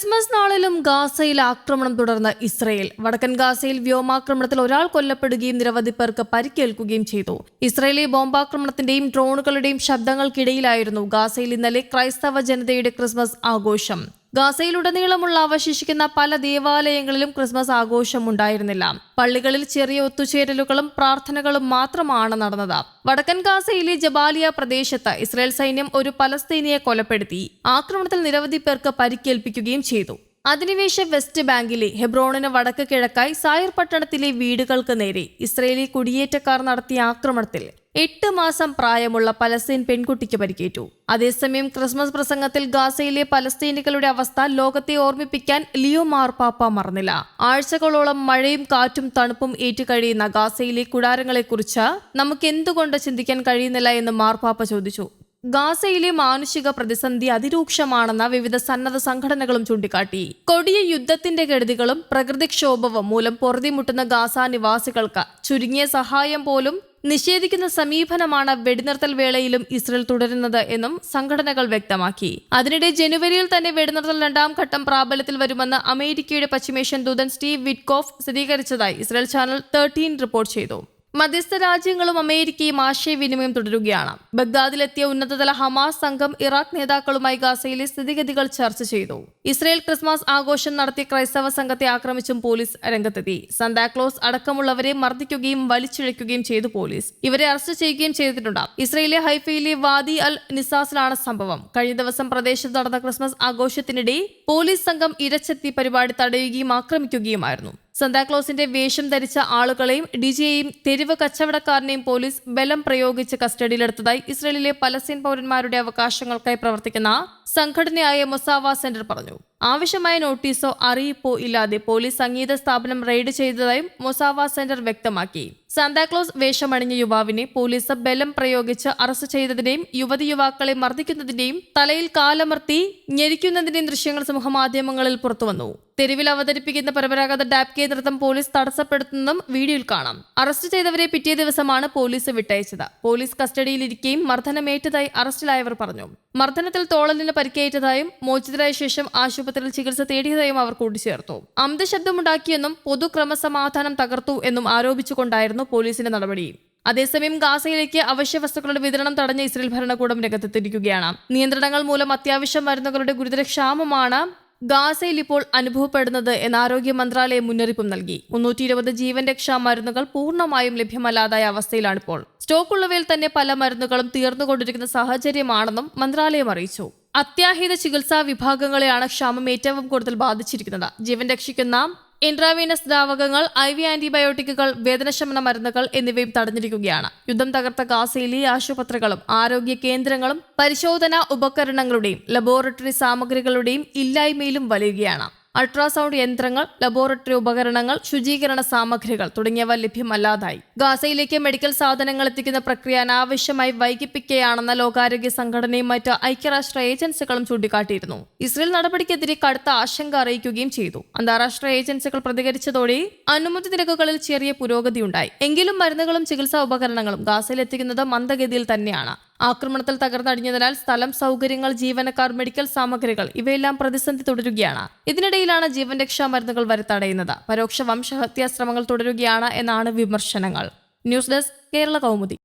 Christmas നാളിലും ഗാസയിൽ ആക്രമണം തുടർന്ന് ഇസ്രയേൽ. വടക്കൻ ഗാസയിൽ വ്യോമാക്രമണത്തിൽ ഒരാൾ കൊല്ലപ്പെടുകയും നിരവധി പേർക്ക് പരിക്കേൽക്കുകയും ചെയ്തു. ഇസ്രയേലി ബോംബാക്രമണത്തിന്റെയും ഡ്രോണുകളുടെയും ശബ്ദങ്ങൾക്കിടയിലായിരുന്നു ഗാസയിൽ ഇന്നലെ ക്രൈസ്തവ ജനതയുടെ ക്രിസ്മസ് ആഘോഷം. ഗാസയിലുടനീളമുള്ള അവശേഷിക്കുന്ന പല ദേവാലയങ്ങളിലും ക്രിസ്മസ് ആഘോഷം ഉണ്ടായിരുന്നില്ല പള്ളികളിൽ ചെറിയ ഒത്തുചേരലുകളും പ്രാർത്ഥനകളും മാത്രമാണ് നടന്നത്. വടക്കൻ ഗാസയിലെ ജബാലിയ പ്രദേശത്ത് ഇസ്രായേൽ സൈന്യം ഒരു പലസ്തീനിയെ കൊലപ്പെടുത്തി. ആക്രമണത്തിൽ നിരവധി പേർക്ക് പരിക്കേൽപ്പിക്കുകയും ചെയ്തു. അധിനിവേശ വെസ്റ്റ് ബാങ്കിലെ ഹെബ്രോണിന് വടക്ക് കിഴക്കായി സായർ പട്ടണത്തിലെ വീടുകൾക്ക് നേരെ ഇസ്രയേലി കുടിയേറ്റക്കാർ നടത്തിയ ആക്രമണത്തിൽ എട്ട് മാസം പ്രായമുള്ള പലസ്തീൻ പെൺകുട്ടിക്ക് പരിക്കേറ്റു. അതേസമയം ക്രിസ്മസ് പ്രസംഗത്തിൽ ഗാസയിലെ പലസ്തീനികളുടെ അവസ്ഥ ലോകത്തെ ഓർമ്മിപ്പിക്കാൻ ലിയോ മാർപാപ്പ മറന്നില്ല. ആഴ്ചകളോളം മഴയും കാറ്റും തണുപ്പും ഏറ്റുകഴിയുന്ന ഗാസയിലെ കുടാരങ്ങളെക്കുറിച്ച് നമുക്ക് എന്തുകൊണ്ട് ചിന്തിക്കാൻ കഴിയുന്നില്ല എന്ന് മാർപാപ്പ ചോദിച്ചു. ഗാസയിലെ മാനുഷിക പ്രതിസന്ധി അതിരൂക്ഷമാണെന്ന വിവിധ സന്നദ്ധ സംഘടനകളും ചൂണ്ടിക്കാട്ടി. കൊടിയ യുദ്ധത്തിന്റെ കെടുതികളും പ്രകൃതിക്ഷോഭവും മൂലം പൊറുതിമുട്ടുന്ന ഗാസ നിവാസികൾക്ക് ചുരുങ്ങിയ സഹായം പോലും നിഷേധിക്കുന്ന സമീപനമാണ് വെടിനിർത്തൽ വേളയിലും ഇസ്രയേൽ തുടരുന്നത് എന്നും സംഘടനകൾ വ്യക്തമാക്കി. അതിനിടെ ജനുവരിയിൽ തന്നെ വെടിനിർത്തൽ രണ്ടാം ഘട്ടം പ്രാബല്യത്തിൽ വരുമെന്ന് അമേരിക്കയുടെ പശ്ചിമേഷ്യൻ ദൂതൻ സ്റ്റീവ് വിറ്റ്കോഫ് സ്ഥിരീകരിച്ചതായി ഇസ്രയേൽ ചാനൽ തേർട്ടീൻ റിപ്പോർട്ട് ചെയ്തു. മധ്യസ്ഥ രാജ്യങ്ങളും അമേരിക്കയും ആശയവിനിമയം തുടരുകയാണ്. ബഗ്ദാദിലെത്തിയ ഉന്നതതല ഹമാസ് സംഘം ഇറാഖ് നേതാക്കളുമായി ഗാസയിലെ സ്ഥിതിഗതികൾ ചർച്ച ചെയ്തു. ഇസ്രയേൽ ക്രിസ്മസ് ആഘോഷം നടത്തിയ ക്രൈസ്തവ സംഘത്തെ ആക്രമിച്ചും പോലീസ് രംഗത്തെത്തി. സന്താക്ലോസ് അടക്കമുള്ളവരെ മർദ്ദിക്കുകയും വലിച്ചിഴയ്ക്കുകയും ചെയ്തു പോലീസ്. ഇവരെ അറസ്റ്റ് ചെയ്യുകയും ചെയ്തിട്ടുണ്ട്. ഇസ്രയേലിലെ ഹൈഫയിലെ വാദി അൽ നിസാസിലാണ് സംഭവം. കഴിഞ്ഞ ദിവസം പ്രദേശത്ത് നടന്ന ക്രിസ്മസ് ആഘോഷത്തിനിടെ പോലീസ് സംഘം ഇരച്ചെത്തി പരിപാടി തടയുകയും ആക്രമിക്കുകയുമായിരുന്നു. സന്താക്ലോസിന്റെ വേഷം ധരിച്ച ആളുകളെയും ഡിജിയെയും തെരുവ് കച്ചവടക്കാരനെയും പോലീസ് ബലം പ്രയോഗിച്ച് കസ്റ്റഡിയിലെടുത്തതായി ഇസ്രയേലിലെ പലസ്തീൻ പൗരന്മാരുടെ അവകാശങ്ങൾക്കായി പ്രവർത്തിക്കുന്ന സംഘടനയായ മൊസാവ സെന്റർ പറഞ്ഞു. ആവശ്യമായ നോട്ടീസോ അറിയിപ്പോ ഇല്ലാതെ പോലീസ് സംഗീത സ്ഥാപനം റെയ്ഡ് ചെയ്തതായും മൊസാവ സെന്റർ വ്യക്തമാക്കി. സാന്താക്ലോസ് വേഷമണിഞ്ഞ യുവാവിനെ പോലീസ് ബലം പ്രയോഗിച്ച് അറസ്റ്റ് ചെയ്തതിനെയും യുവതി യുവാക്കളെ മർദ്ദിക്കുന്നതിന്റെയും തലയിൽ കാലമർത്തി ഞെരിക്കുന്നതിന്റെയും ദൃശ്യങ്ങൾ സമൂഹമാധ്യമങ്ങളിൽ പുറത്തുവന്നു. തെരുവിൽ അവതരിപ്പിക്കുന്ന പരമ്പരാഗത ഡാപ് നൃത്തം പോലീസ് തടസ്സപ്പെടുത്തുന്നതും വീഡിയോയിൽ കാണാം. അറസ്റ്റ് ചെയ്തവരെ പിറ്റേ ദിവസമാണ് പോലീസ് വിട്ടയച്ചത്. പോലീസ് കസ്റ്റഡിയിലിരിക്കുകയും മർദ്ദനമേറ്റതായി അറസ്റ്റിലായവർ പറഞ്ഞു. മർദ്ദനത്തിൽ തോളലിന് പരിക്കേറ്റതായും മോചിതരായ ശേഷം ആശുപത്രിയിൽ ചികിത്സ തേടിയതായും അവർ കൂട്ടിച്ചേർത്തു. അമിതശബ്ദമുണ്ടാക്കിയെന്നും പൊതുക്രമസമാധാനം തകർത്തു എന്നും ആരോപിച്ചുകൊണ്ടായിരുന്നു പോലീസിന്റെ നടപടി. അതേസമയം ഗാസയിലേക്ക് അവശ്യ വസ്തുക്കളുടെ വിതരണം തടഞ്ഞ ഇസ്രയേൽ ഭരണകൂടം രംഗത്തെത്തിയിരിക്കുകയാണ്. നിയന്ത്രണങ്ങൾ മൂലം അത്യാവശ്യ മരുന്നുകളുടെ ഗുരുതര ക്ഷാമമാണ് ഗാസയിൽ ഇപ്പോൾ അനുഭവപ്പെടുന്നത് എന്ന് ആരോഗ്യ മന്ത്രാലയം മുന്നറിയിപ്പും നൽകി. മുന്നൂറ്റി ഇരുപത് ജീവൻ രക്ഷാ മരുന്നുകൾ പൂർണമായും ലഭ്യമല്ലാതായ അവസ്ഥയിലാണിപ്പോൾ. സ്റ്റോക്കുള്ളവയിൽ തന്നെ പല മരുന്നുകളും തീർന്നുകൊണ്ടിരിക്കുന്ന സാഹചര്യമാണെന്നും മന്ത്രാലയം അറിയിച്ചു. അത്യാഹിത ചികിത്സാ വിഭാഗങ്ങളെയാണ് ക്ഷാമം ഏറ്റവും കൂടുതൽ ബാധിച്ചിരിക്കുന്നത്. ജീവൻ രക്ഷിക്കുന്ന ഇൻട്രാവീനസ് ദ്രാവകങ്ങൾ ഐ വി ആന്റിബയോട്ടിക്കുകൾ വേദനശമന മരുന്നുകൾ എന്നിവയും തടഞ്ഞിരിക്കുകയാണ്. യുദ്ധം തകർത്ത ഗാസയിലെ ആശുപത്രികളും ആരോഗ്യ കേന്ദ്രങ്ങളും പരിശോധനാ ഉപകരണങ്ങളുടെയും ലബോറട്ടറി സാമഗ്രികളുടെയും ഇല്ലായ്മയിലും വലയുകയാണ്. അൾട്രാസൗണ്ട് യന്ത്രങ്ങൾ ലബോറട്ടറി ഉപകരണങ്ങൾ ശുചീകരണ സാമഗ്രികൾ തുടങ്ങിയവ ലഭ്യമല്ലാതായി. ഗാസയിലേക്ക് മെഡിക്കൽ സാധനങ്ങൾ എത്തിക്കുന്ന പ്രക്രിയ അനാവശ്യമായി വൈകിപ്പിക്കുകയാണെന്ന ലോകാരോഗ്യ സംഘടനയും മറ്റ് ഐക്യരാഷ്ട്ര ഏജൻസികളും ചൂണ്ടിക്കാട്ടിയിരുന്നു. ഇസ്രയേൽ നടപടിക്കെതിരെ കടുത്ത ആശങ്ക അറിയിക്കുകയും ചെയ്തു. അന്താരാഷ്ട്ര ഏജൻസികൾ പ്രതികരിച്ചതോടെ അനുമതി നിരക്കുകളിൽ ചെറിയ പുരോഗതിയുണ്ടായി. എങ്കിലും മരുന്നുകളും ചികിത്സാ ഉപകരണങ്ങളും ഗാസയിൽ എത്തിക്കുന്നത് മന്ദഗതിയിൽ തന്നെയാണ്. ആക്രമണത്തിൽ തകർന്നടിഞ്ഞതിനാൽ സ്ഥലം സൗകര്യങ്ങൾ ജീവനക്കാർ മെഡിക്കൽ സാമഗ്രികൾ ഇവയെല്ലാം പ്രതിസന്ധി തുടരുകയാണ്. ഇതിനിടയിലാണ് ജീവൻ രക്ഷാ മരുന്നുകൾ വരുത്തടയുന്നത്. പരോക്ഷ വംശഹത്യാ ശ്രമങ്ങൾ തുടരുകയാണ് എന്നാണ് വിമർശനങ്ങൾ. News desk Kerala Kaumudi.